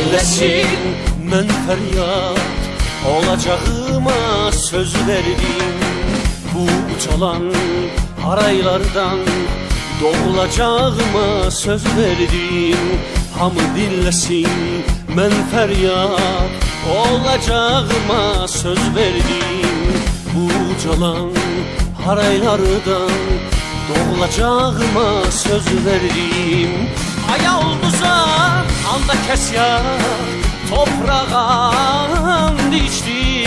dinlesin Ben feryat olacağıma söz verdim. Bu uçalan haraylardan Doğulacağıma söz verdim. Hamı dinlesin ben feryat olacağıma söz verdim. Bu uçalan haraylardan Doğulacağıma söz verdim. Aya olduza anda kes ya Toprağa dişti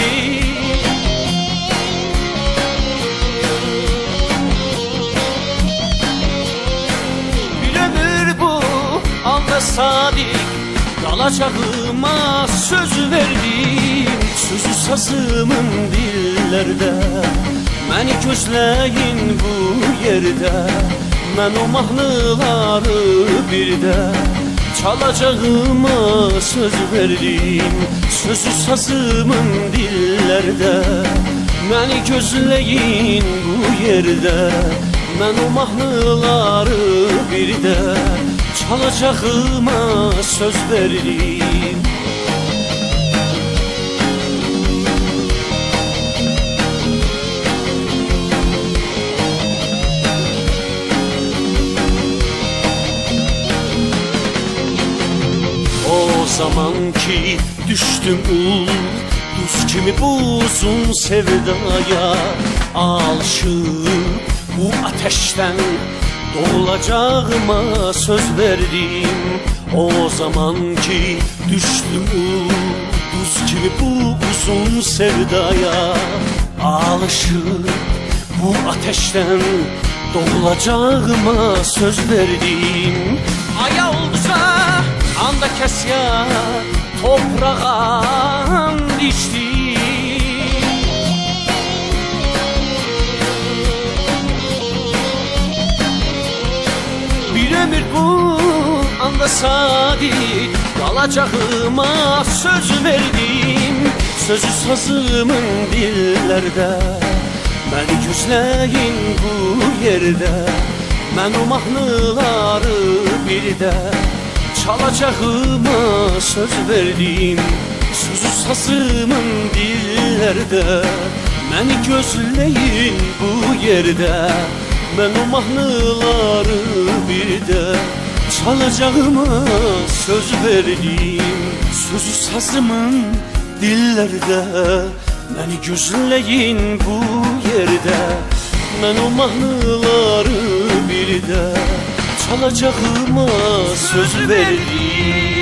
Bir ömür bu anda sadik Kalacağıma söz verdim. Sözü sazımın dillerde Məni gözləyin bu yerdə Mən o mahnıları birdə Çalacağıma söz verdim. Sözü sazımın dillərdə Məni gözləyin bu yerdə Mən o mahnıları birdə Çalacağıma söz verdim zaman ki düştüm Duz kimi bu uzun sevdaya Alışıp bu ateşten Doğulacağıma söz verdim. O zaman ki düştüm Duz gibi bu uzun sevdaya Alışıp bu ateşten Doğulacağıma söz verdim ya Toprağa dişti Bir ömür bu anda sadik Kalacağıma söz verdim. Sözü sazımın dillerde Beni gözleyin bu yerde. Ben o mahnıları bir de Çalacağıma söz verdim. Sözü sazımın dillerde. Beni gözleyin bu yerde. Ben o mahnıları bir de Çalacağıma söz verdim. Sözü sazımın dillerde. Beni gözleyin bu yerde. Ben o mahnıları bir de Çalacağıma söz verdim